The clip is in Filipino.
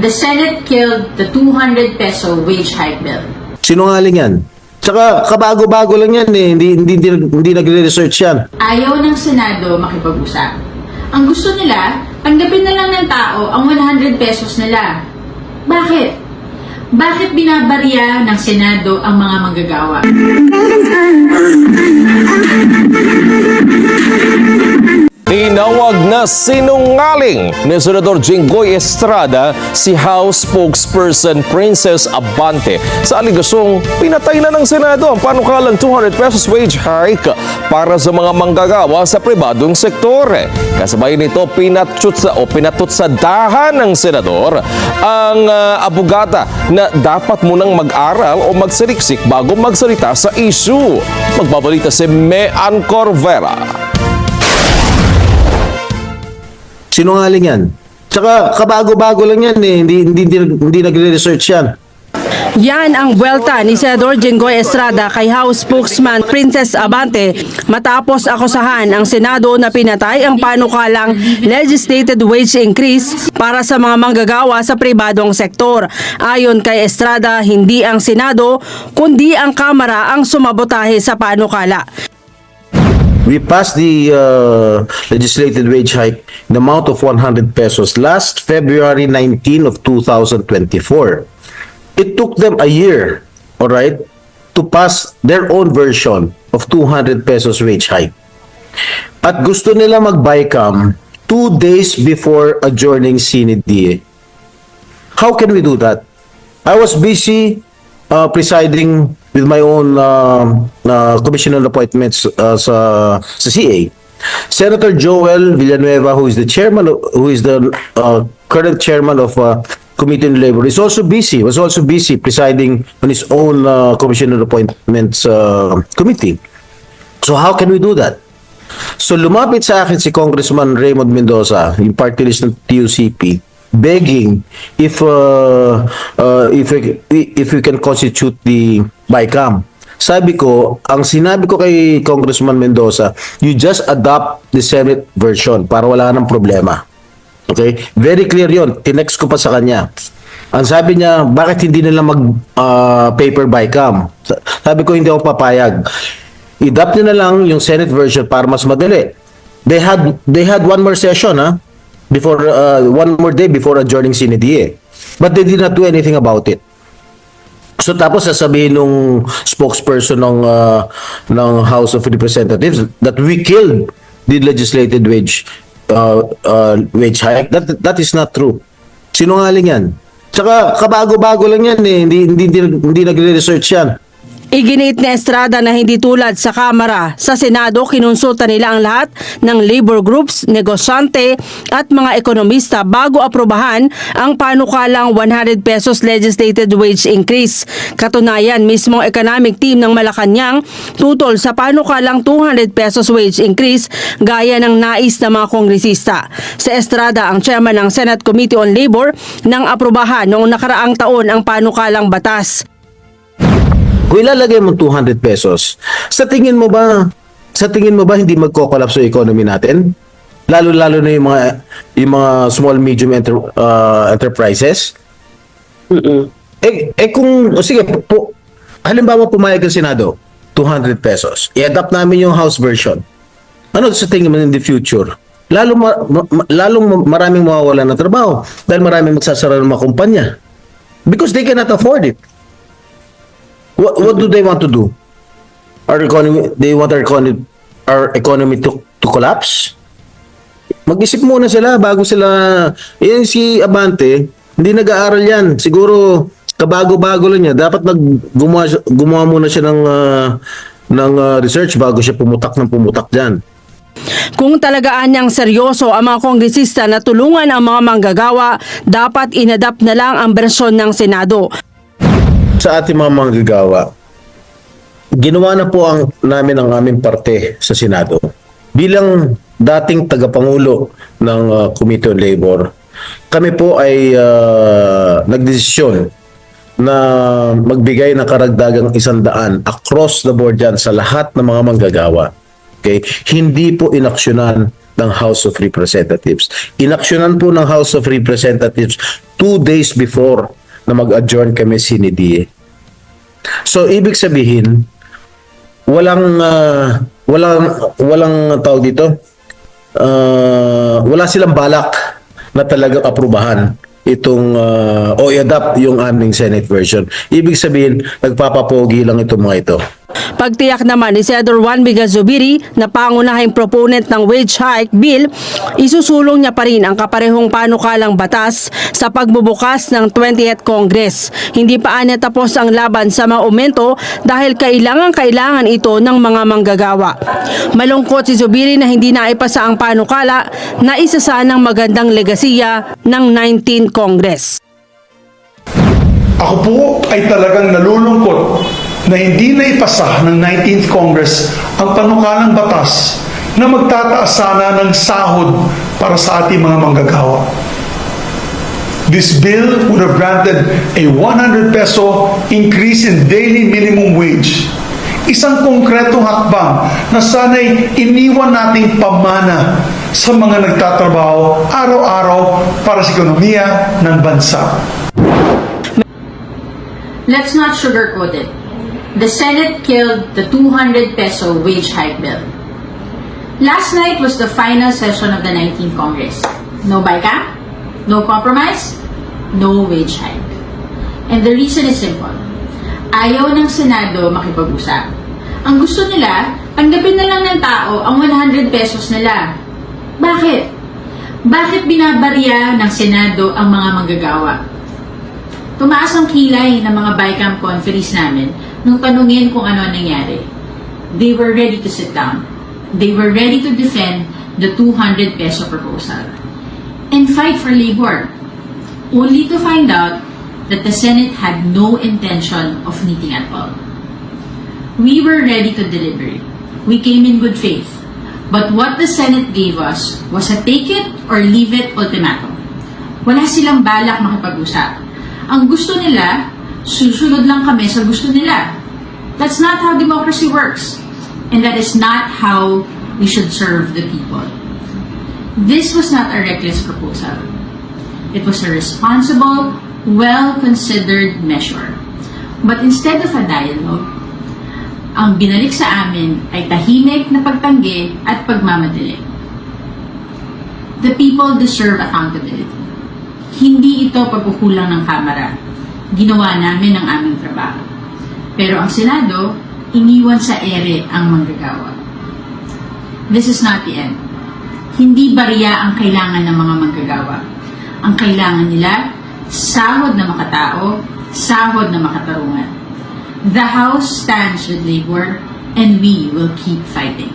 the Senate killed the 200 peso wage hike bill. Sinungaling yan. Tsaka kabago-bago lang yan eh. Hindi, hindi, hindi, hindi nagre-research yan. Ayaw ng Senado makipag-usap. Ang gusto nila, tanggapin na lang ng tao ang 100 pesos nila. Bakit? Bakit binabarya ng Senado ang mga manggagawa? Tinawag na sinungaling ni Senador Jinggoy Estrada si House Spokesperson Princess Abante sa aligasyong pinatay na ng Senado ang panukalang 200 pesos wage hike para sa mga manggagawa sa pribadong sektor. Kasabay nito pinatut sa o pinatut sa dahan ng senador ang ah, abogata na dapat munang mag-aral o magsaliksik bago magsalita sa issue. Magbabalita si Mean Corvera. Sinungaling yan. Tsaka kabago-bago lang yan eh. Hindi, hindi, hindi, hindi nagre-research yan. Yan ang buwelta ni Senador Jinggoy Estrada kay House Spokesman Princess Abante matapos akusahan ang Senado na pinatay ang panukalang legislated wage increase para sa mga manggagawa sa pribadong sektor. Ayon kay Estrada, hindi ang Senado kundi ang Kamara ang sumabotahe sa panukala. We passed the uh, legislated wage hike in the amount of 100 pesos last February 19 of 2024. It took them a year, all right, to pass their own version of 200 pesos wage hike. At gusto nila mag-BICAM two days before adjourning CNDA. How can we do that? I was busy uh, presiding with my own uh, uh, commissioner appointments uh, sa, sa CA. Senator Joel Villanueva, who is the chairman, of, who is the uh, current chairman of uh, Committee on Labor, is also busy. Was also busy presiding on his own uh, commissioner appointments uh, committee. So how can we do that? So lumapit sa akin si Congressman Raymond Mendoza, yung party list ng TUCP, begging if uh, uh, if if we can constitute the BICAM. Sabi ko, ang sinabi ko kay Congressman Mendoza, you just adopt the Senate version para wala nang problema. Okay? Very clear yon. Tinext ko pa sa kanya. Ang sabi niya, bakit hindi nila mag uh, paper BICAM? Sa- Sabi ko, hindi ako papayag. I-adopt nyo na lang yung Senate version para mas madali. They had they had one more session ha before uh, one more day before adjourning CNDA. But they did not do anything about it. So tapos sasabihin nung spokesperson ng uh, ng House of Representatives that we killed the legislated wage uh, uh, wage hike. That that is not true. Sinungaling yan. Tsaka kabago-bago lang yan eh. Hindi hindi hindi, hindi nagre-research yan. Iginit ni Estrada na hindi tulad sa Kamara, sa Senado kinonsulta nila ang lahat ng labor groups, negosyante at mga ekonomista bago aprobahan ang panukalang 100 pesos legislated wage increase. Katunayan, mismong economic team ng Malacanang tutol sa panukalang 200 pesos wage increase gaya ng nais ng mga kongresista. Sa Estrada, ang chairman ng Senate Committee on Labor nang aprobahan noong nakaraang taon ang panukalang batas. Kung ilalagay mo 200 pesos, sa tingin mo ba, sa tingin mo ba hindi magko-collapse yung economy natin? Lalo-lalo na yung mga, yung mga small, medium enter, uh, enterprises? Eh, eh kung, o sige, po, halimbawa pumayag ang Senado, 200 pesos. I-adapt namin yung House version. Ano sa tingin mo in the future? Lalo ma, ma- lalong ma- maraming mawawala ng trabaho dahil maraming magsasara ng mga kumpanya. Because they cannot afford it. What, what do they want to do? Our economy, they want our economy, our economy to, to collapse? Mag-isip muna sila bago sila, yan si Abante, hindi nag-aaral yan. Siguro, kabago-bago lang niya. Dapat nag, gumawa, gumawa muna siya ng, ah, ng ah, research bago siya pumutak ng pumutak dyan. Kung talagaan niyang seryoso ang mga kongresista na tulungan ang mga manggagawa, dapat inadapt na lang ang bersyon ng Senado. Sa ating mga manggagawa, ginawa na po ang namin ang aming parte sa Senado. Bilang dating tagapangulo ng uh, Committee on Labor, kami po ay uh, nagdesisyon na magbigay ng karagdagang isandaan across the board yan sa lahat ng mga manggagawa. Okay? Hindi po inaksyonan ng House of Representatives. Inaksyonan po ng House of Representatives two days before na mag-adjourn kami sinidie. So, ibig sabihin, walang, ah, walang, walang tao dito, ah, wala silang balak na talagang aprubahan itong uh, o i-adapt yung aming Senate version. Ibig sabihin, nagpapapogi lang itong mga ito. Pagtiyak naman ni Senador Juan Bigas Zubiri na pangunahing proponent ng wage hike bill, isusulong niya pa rin ang kaparehong panukalang batas sa pagbubukas ng 20th Congress. Hindi pa anya tapos ang laban sa mga aumento dahil kailangan-kailangan ito ng mga manggagawa. Malungkot si Zubiri na hindi naipasa ang panukala na isa sanang magandang legasiya ng 19 Congress. Ako po ay talagang nalulungkot na hindi na ipasa ng 19th Congress ang panukalang batas na magtataas sana ng sahod para sa ating mga manggagawa. This bill would have granted a 100 peso increase in daily minimum wage. Isang konkretong hakbang na sana'y iniwan nating pamana sa mga nagtatrabaho araw-araw para sa ekonomiya ng bansa. Let's not sugarcoat it. The Senate killed the 200 peso wage hike bill. Last night was the final session of the 19th Congress. No BICAM, no compromise, no wage hike. And the reason is simple. Ayaw ng Senado makipag-usap. Ang gusto nila, tanggapin na lang ng tao ang 100 pesos nila. Bakit? Bakit binabarya ng Senado ang mga manggagawa? Tumaas ang kilay ng mga BICAM conferees namin nung tanungin kung ano ang nangyari. They were ready to sit down. They were ready to defend the 200 peso proposal and fight for labor, only to find out that the Senate had no intention of meeting at all. We were ready to deliberate. We came in good faith. But what the Senate gave us was a take it or leave it ultimatum. Wala silang balak makipag-usap. Ang gusto nila, susunod lang kami sa gusto nila. That's not how democracy works. And that is not how we should serve the people. This was not a reckless proposal. It was a responsible, well-considered measure. But instead of a dialogue, ang binalik sa amin ay tahimik na pagtanggi at pagmamadali. The people deserve accountability. Hindi ito pagkukulang ng Kamara. Ginawa namin ang aming trabaho. Pero ang Senado, iniwan sa ere ang manggagawa. This is not the end. Hindi bariya ang kailangan ng mga manggagawa. Ang kailangan nila, sahod na makatao, sahod na makatarungan. The House stands with labor and we will keep fighting.